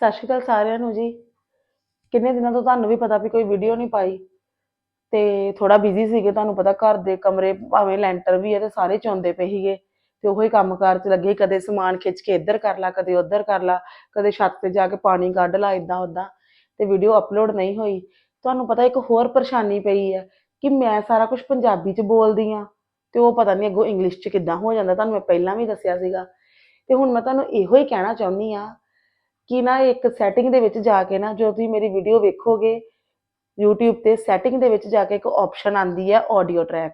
ਸਤਿ ਸ਼੍ਰੀ ਅਕਾਲ ਸਾਰਿਆਂ ਨੂੰ ਜੀ। ਕਿੰਨੇ ਦਿਨਾਂ ਤੋਂ ਤੁਹਾਨੂੰ ਵੀ ਪਤਾ ਵੀ ਕੋਈ ਵੀਡੀਓ ਨਹੀਂ ਪਾਈ। ਤੇ ਥੋੜਾ ਬਿਜ਼ੀ ਸੀਗੇ, ਤੁਹਾਨੂੰ ਪਤਾ ਘਰ ਦੇ ਕਮਰੇ ਭਾਵੇਂ ਲੈਂਟਰ ਵੀ ਹੈ ਤੇ ਸਾਰੇ ਚੌਂਦੇ ਪਏ ਸੀਗੇ। ਤੇ ਉਹੀ ਕੰਮਕਾਰ 'ਚ ਲੱਗੇ ਕਦੇ ਸਮਾਨ ਖਿੱਚ ਕੇ ਇੱਧਰ ਕਰ ਲਾ, ਕਦੇ ਉੱਧਰ ਕਰ ਲਾ, ਕਦੇ ਛੱਤ ਤੇ ਜਾ ਕੇ ਪਾਣੀ ਕੱਢ ਲਾ ਇਦਾਂ ਉਦਾਂ ਤੇ ਵੀਡੀਓ ਅਪਲੋਡ ਨਹੀਂ ਹੋਈ। ਤੁਹਾਨੂੰ ਪਤਾ ਇੱਕ ਹੋਰ ਪਰੇਸ਼ਾਨੀ ਪਈ ਹੈ ਕਿ ਮੈਂ ਸਾਰਾ ਕੁਝ ਪੰਜਾਬੀ 'ਚ ਬੋਲਦੀ ਆ ਤੇ ਉਹ ਪਤਾ ਨਹੀਂ ਅੱਗੋਂ ਇੰਗਲਿਸ਼ 'ਚ ਕਿੱਦਾਂ ਹੋ ਜਾਂਦਾ। ਤੁਹਾਨੂੰ ਮੈਂ ਪਹਿਲਾਂ ਵੀ ਦੱਸਿਆ ਸੀਗਾ ਤੇ ਹੁਣ ਮੈਂ ਤੁਹਾਨੂੰ ਇਹੋ ਹੀ ਕਹਿਣਾ ਚਾਹੁੰਦੀ ਆ ਕਿ ਨਾ ਇੱਕ ਸੈਟਿੰਗ ਦੇ ਵਿੱਚ ਜਾ ਕੇ ਨਾ, ਜਦੋਂ ਤੁਸੀਂ ਮੇਰੀ ਵੀਡੀਓ ਵੇਖੋਗੇ, YouTube ਤੇ ਸੈਟਿੰਗ ਦੇ ਵਿੱਚ ਜਾ ਕੇ ਇੱਕ ਆਪਸ਼ਨ ਆਂਦੀ ਹੈ ਆਡੀਓ ਟਰੈਕ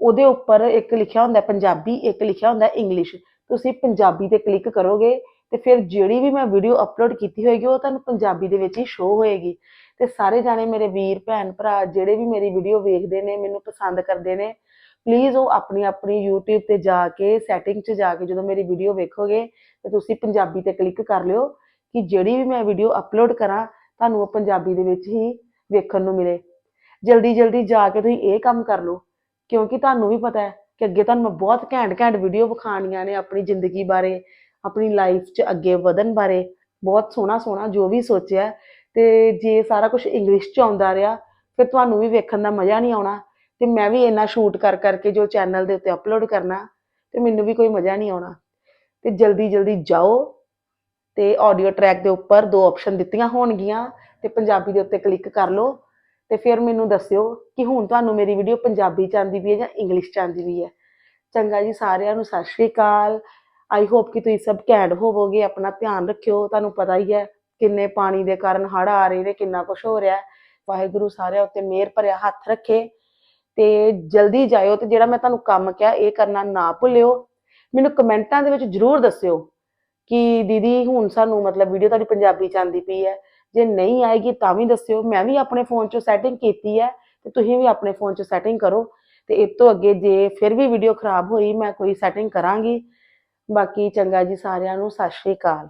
ਉਹਦੇ ਉੱਪਰ ਇੱਕ ਲਿਖਿਆ ਹੁੰਦਾ ਪੰਜਾਬੀ, ਇੱਕ ਲਿਖਿਆ ਹੁੰਦਾ ਇੰਗਲਿਸ਼ ਤੁਸੀਂ ਪੰਜਾਬੀ ਤੇ ਕਲਿੱਕ ਕਰੋਗੇ ਤੇ ਫਿਰ ਜਿਹੜੀ ਵੀ ਮੈਂ ਵੀਡੀਓ ਅਪਲੋਡ ਕੀਤੀ ਹੋਏਗੀ, ਉਹ ਤੁਹਾਨੂੰ ਪੰਜਾਬੀ ਦੇ ਵਿੱਚ ਹੀ ਸ਼ੋ ਹੋਏਗੀ। ਤੇ ਸਾਰੇ ਜਾਣੇ ਮੇਰੇ ਵੀਰ, ਭੈਣ, ਭਰਾ, ਜਿਹੜੇ ਵੀ ਮੇਰੀ ਵੀਡੀਓ ਵੇਖਦੇ ਨੇ, ਮੈਨੂੰ ਪਸੰਦ ਕਰਦੇ ਨੇ ਪਲੀਜ਼ ਉਹ ਆਪਣੀ ਆਪਣੀ YouTube ਤੇ ਜਾ ਕੇ ਸੈਟਿੰਗ 'ਚ ਜਾ ਕੇ ਜਦੋਂ ਮੇਰੀ ਵੀਡੀਓ ਵੇਖੋਗੇ, ਤੇ ਤੁਸੀਂ ਪੰਜਾਬੀ ਤੇ ਕਲਿੱਕ ਕਰ ਲਿਓ ਕਿ ਜਿਹੜੀ ਵੀ ਮੈਂ ਵੀਡੀਓ ਅਪਲੋਡ ਕਰਾਂ, ਤੁਹਾਨੂੰ ਉਹ ਪੰਜਾਬੀ ਦੇ ਵਿੱਚ ਹੀ ਵੇਖਣ ਨੂੰ ਮਿਲੇ। ਜਲਦੀ ਜਲਦੀ ਜਾ ਕੇ ਤੁਸੀਂ ਇਹ ਕੰਮ ਕਰ ਲਓ, ਕਿਉਂਕਿ ਤੁਹਾਨੂੰ ਵੀ ਪਤਾ ਹੈ ਕਿ ਅੱਗੇ ਤੁਹਾਨੂੰ ਮੈਂ ਬਹੁਤ ਘੈਂਟ ਘੈਂਟ ਵੀਡੀਓ ਵਿਖਾਣੀਆਂ ਨੇ ਆਪਣੀ ਜ਼ਿੰਦਗੀ ਬਾਰੇ, ਆਪਣੀ ਲਾਈਫ 'ਚ ਅੱਗੇ ਵਧਣ ਬਾਰੇ। ਬਹੁਤ ਸੋਹਣਾ ਸੋਹਣਾ ਜੋ ਵੀ ਸੋਚਿਆ, ਤੇ ਜੇ ਸਾਰਾ ਕੁਝ ਇੰਗਲਿਸ਼ 'ਚ ਆਉਂਦਾ ਰਿਹਾ, ਫਿਰ ਤੁਹਾਨੂੰ ਵੀ ਵੇਖਣ ਦਾ ਮਜ਼ਾ ਨਹੀਂ ਆਉਣਾ। ਤੇ ਮੈਂ ਵੀ ਇੰਨਾ ਸ਼ੂਟ ਕਰ ਕਰਕੇ ਜੋ ਚੈਨਲ ਦੇ ਉੱਤੇ ਅਪਲੋਡ ਕਰਨਾ, ਤੇ ਮੈਨੂੰ ਵੀ ਕੋਈ ਮਜ਼ਾ ਨਹੀਂ ਆਉਣਾ। ਤੇ ਜਲਦੀ ਜਲਦੀ ਜਾਓ ਤੇ ਆਡੀਓ ਟਰੈਕ ਦੇ ਉੱਪਰ ਦੋ ਆਪਸ਼ਨ ਦਿੱਤੀਆਂ ਹੋਣਗੀਆਂ ਤੇ ਪੰਜਾਬੀ ਦੇ ਉੱਤੇ ਕਲਿੱਕ ਕਰ ਲਓ ਤੇ ਫਿਰ ਮੈਨੂੰ ਦੱਸਿਓ ਕਿ ਹੁਣ ਤੁਹਾਨੂੰ ਮੇਰੀ ਵੀਡੀਓ ਪੰਜਾਬੀ ਚ ਆਂਦੀ ਵੀ ਹੈ ਜਾਂ ਇੰਗਲਿਸ਼ ਚ ਆਂਦੀ ਵੀ ਹੈ। ਚੰਗਾ ਜੀ, ਸਾਰਿਆਂ ਨੂੰ ਸਤਿ ਸ਼੍ਰੀ ਅਕਾਲ। ਆਈ ਹੋਪ ਕਿ ਤੁਸੀਂ ਸਭ ਘੈਂਟ ਹੋਵੋਗੇ, ਆਪਣਾ ਧਿਆਨ ਰੱਖਿਓ। ਤੁਹਾਨੂੰ ਪਤਾ ਹੀ ਹੈ ਕਿੰਨੇ ਪਾਣੀ ਦੇ ਕਾਰਨ ਹੜ੍ਹ ਆ ਰਹੇ ਨੇ, ਕਿੰਨਾ ਕੁਝ ਹੋ ਰਿਹਾ ਵਾਹਿਗੁਰੂ ਸਾਰਿਆਂ ਉੱਤੇ ਮਿਹਰ ਭਰਿਆ ਹੱਥ ਰੱਖੇ। ਤੇ ਜਲਦੀ ਜਾਇਓ ਤੇ ਜਿਹੜਾ ਮੈਂ ਤੁਹਾਨੂੰ ਕੰਮ ਕਿਹਾ ਇਹ ਕਰਨਾ ਨਾ ਭੁੱਲਿਓ। ਮੈਨੂੰ ਕਮੈਂਟਾਂ ਦੇ ਵਿੱਚ ਜਰੂਰ ਦੱਸਿਓ ਕਿ ਦੀਦੀ ਹੁਣ ਸਾਨੂੰ ਮਤਲਬ ਵੀਡੀਓ ਤੁਹਾਡੀ ਪੰਜਾਬੀ ਚ ਆਂਦੀ ਪਈ ਹੈ। ਜੇ ਨਹੀਂ ਆਏਗੀ ਤਾਂ ਵੀ ਦੱਸਿਓ। ਮੈਂ ਵੀ ਆਪਣੇ ਫੋਨ 'ਚੋਂ ਸੈਟਿੰਗ ਕੀਤੀ ਹੈ ਤੇ ਤੁਸੀਂ ਵੀ ਆਪਣੇ ਫੋਨ 'ਚੋਂ ਸੈਟਿੰਗ ਕਰੋ। ਤੇ ਇਸ ਤੋਂ ਅੱਗੇ ਜੇ ਫਿਰ ਵੀ ਵੀਡੀਓ ਖਰਾਬ ਹੋਈ ਮੈਂ ਕੋਈ ਸੈਟਿੰਗ ਕਰਾਂਗੀ। ਬਾਕੀ ਚੰਗਾ ਜੀ ਸਾਰਿਆਂ ਨੂੰ, ਸਤਿ ਸ਼੍ਰੀ ਅਕਾਲ।